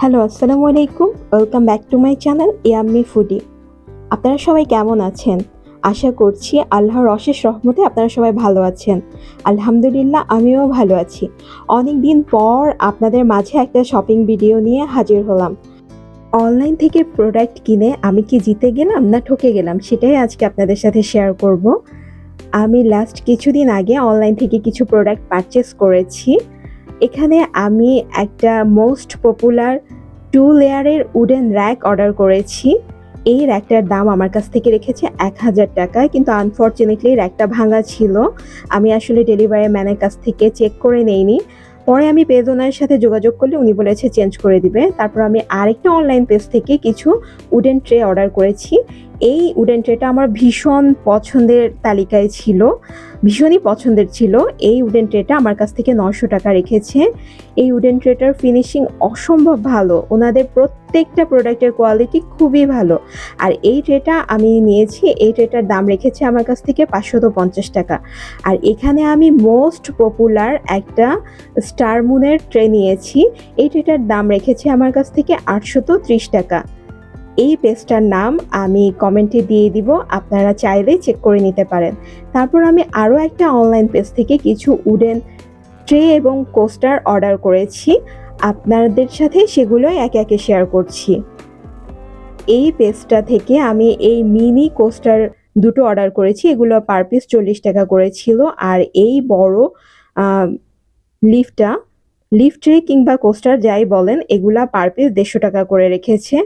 Hello, আসসালামু আলাইকুম। Welcome back to my channel yummy foodie আপনারা সবাই কেমন আছেন? আশা করছি আল্লাহর অশেষ রহমতে আপনারা সবাই ভালো আছেন। আলহামদুলিল্লাহ, আমিও ভালো আছি। অনেক দিন পর আপনাদের মাঝে একটা শপিং ভিডিও নিয়ে হাজির হলাম। অনলাইন থেকে প্রোডাক্ট কিনে আমি কি জিতে গেলাম না ঠকে গেলাম, সেটাই আজকে আপনাদের সাথে শেয়ার করব। আমি লাস্ট কিছুদিন আগে অনলাইন থেকে কিছু প্রোডাক্ট পারচেস করেছি। এখানে আমি একটা মোস্ট পপুলার টু লেয়ারের উডেন র্যাক অর্ডার করেছি। এই র্যাকটার দাম আমার কাছ থেকে রেখেছে এক হাজার টাকা, কিন্তু আনফর্চুনেটলি র্যাকটা ভাঙা ছিল। আমি আসলে ডেলিভারি ম্যানের কাছ থেকে চেক করে নেইনি। পরে আমি পেজ সাথে যোগাযোগ করলে উনি বলেছে চেঞ্জ করে দিবে। তারপর আমি আরেকটা অনলাইন পেজ থেকে কিছু উডেন ট্রে অর্ডার করেছি। এই উডেন ট্রেটা আমার ভীষণ পছন্দের তালিকায় ছিল, ভীষণই পছন্দের ছিল। এই উডেন ট্রেটা আমার কাছ থেকে নশো টাকা রেখেছে। এই উডেন ট্রেটার ফিনিশিং অসম্ভব ভালো, ওনাদের প্রত্যেকটা প্রোডাক্টের কোয়ালিটি খুবই ভালো। আর এই ট্রেটা আমি নিয়েছি, এই ট্রেটার দাম রেখেছে আমার কাছ থেকে পাঁচশত পঞ্চাশ টাকা। আর এখানে আমি মোস্ট পপুলার একটা স্টার মুনের ট্রে নিয়েছি, এই ট্রেটার দাম রেখেছে আমার কাছ থেকে আটশত ত্রিশ টাকা। এই পেজটার নাম আমি কমেন্টে দিয়ে দিব, আপনারা চাইলে চেক করে নিতে পারেন। তারপর আমি আরও একটা অনলাইন পেজ থেকে কিছু উডেন ট্রে এবং কোস্টার অর্ডার করেছি, আপনাদের সাথে সেগুলোই একে একে শেয়ার করছি। এই পেজটা থেকে আমি এই মিনি কোস্টার দুটো অর্ডার করেছি, এগুলো পার পিস চল্লিশ টাকা করেছিল আর এই বড় লিফট ট্রে কিংবা কোস্টার যাই বলেন, এগুলা পার পিস দেড়শো টাকা করে রেখেছে।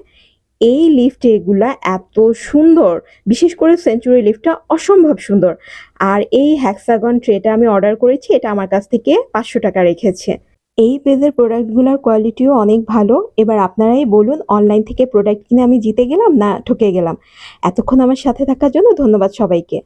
এই লিফট এগুলা এত সুন্দর। বিশেষ করে সেঞ্চুরি লিফটটা অসম্ভব সুন্দর। আর এই হ্যাক্সাগন ট্রেটা আমি অর্ডার করেছি, এটা আমার কাছ থেকে পাঁচশো টাকা রেখেছে। এই পেজের প্রোডাক্টগুলোর কোয়ালিটিও অনেক ভালো। এবার আপনারাই বলুন অনলাইন থেকে প্রোডাক্ট কিনে আমি জিতে গেলাম না ঠকে গেলাম? এতক্ষণ আমার সাথে থাকার জন্য ধন্যবাদ সবাইকে।